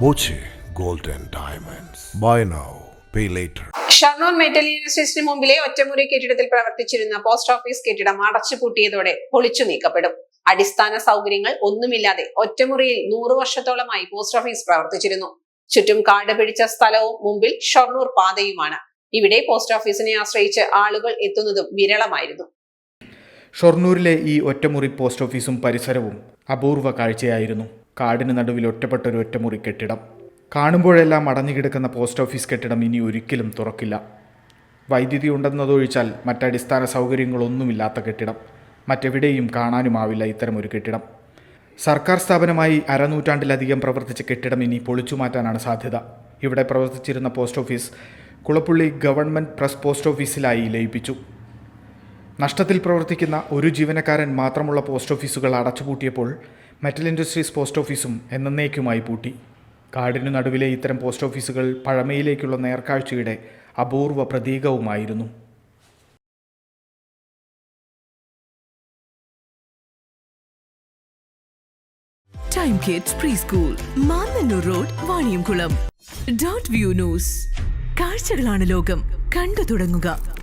And Diamonds. Buy now, pay later. Shoranur metal university മുമ്പിലെ ഒറ്റമുറി കെട്ടിടത്തിൽ പ്രവർത്തിച്ചിരുന്ന പോസ്റ്റ് ഓഫീസ് കെട്ടിടം അടച്ചുപൂട്ടിയതോടെ പൊളിച്ചു നീക്കപ്പെടും. അടിസ്ഥാന സൗകര്യങ്ങൾ ഒന്നുമില്ലാതെ ഒറ്റമുറിയിൽ നൂറു വർഷത്തോളമായി പോസ്റ്റ് ഓഫീസ് പ്രവർത്തിച്ചിരുന്നു. ചുറ്റും കാട് പിടിച്ച സ്ഥലവും മുമ്പിൽ ഷൊർണൂർ പാതയുമാണ്. ഇവിടെ പോസ്റ്റ് ഓഫീസിനെ ആശ്രയിച്ച് ആളുകൾ എത്തുന്നതും വിരളമായിരുന്നു. ഷൊർണൂരിലെ ഈ ഒറ്റമുറി പോസ്റ്റ് ഓഫീസും പരിസരവും അപൂർവ കാഴ്ചയായിരുന്നു. കാടിന് നടുവിൽ ഒറ്റപ്പെട്ട ഒരു ഒറ്റമുറി കെട്ടിടം. കാണുമ്പോഴെല്ലാം അടഞ്ഞു കിടക്കുന്ന പോസ്റ്റ് ഓഫീസ് കെട്ടിടം ഇനി ഒരിക്കലും തുറക്കില്ല. വൈദ്യുതി ഉണ്ടെന്നതൊഴിച്ചാൽ മറ്റടിസ്ഥാന സൗകര്യങ്ങളൊന്നുമില്ലാത്ത കെട്ടിടം. മറ്റെവിടെയും കാണാനുമാവില്ല ഇത്തരമൊരു കെട്ടിടം. സർക്കാർ സ്ഥാപനമായി അരനൂറ്റാണ്ടിലധികം പ്രവർത്തിച്ച കെട്ടിടം ഇനി പൊളിച്ചു മാറ്റാനാണ് സാധ്യത. ഇവിടെ പ്രവർത്തിച്ചിരുന്ന post office Kulappully government press post ഓഫീസിലായി ലയിപ്പിച്ചു. നഷ്ടത്തിൽ പ്രവർത്തിക്കുന്ന ഒരു ജീവനക്കാരൻ മാത്രമുള്ള പോസ്റ്റ് ഓഫീസുകൾ അടച്ചുപൂട്ടിയപ്പോൾ മെറ്റൽ ഇൻഡസ്ട്രീസ് പോസ്റ്റ് ഓഫീസും എന്നേക്കുമായി പൂട്ടി. കാടിനു നടുവിലെ ഇത്തരം പോസ്റ്റ് ഓഫീസുകൾ പഴമയിലേക്കുള്ള നേർക്കാഴ്ചയുടെ അപൂർവ പ്രതീകവുമായിരുന്നു. Time kids pre school Mannanur road Vaniyamkulam dot view news കാഴ്ചകളാണ് ലോകം. കണ്ടു തുടങ്ങുക.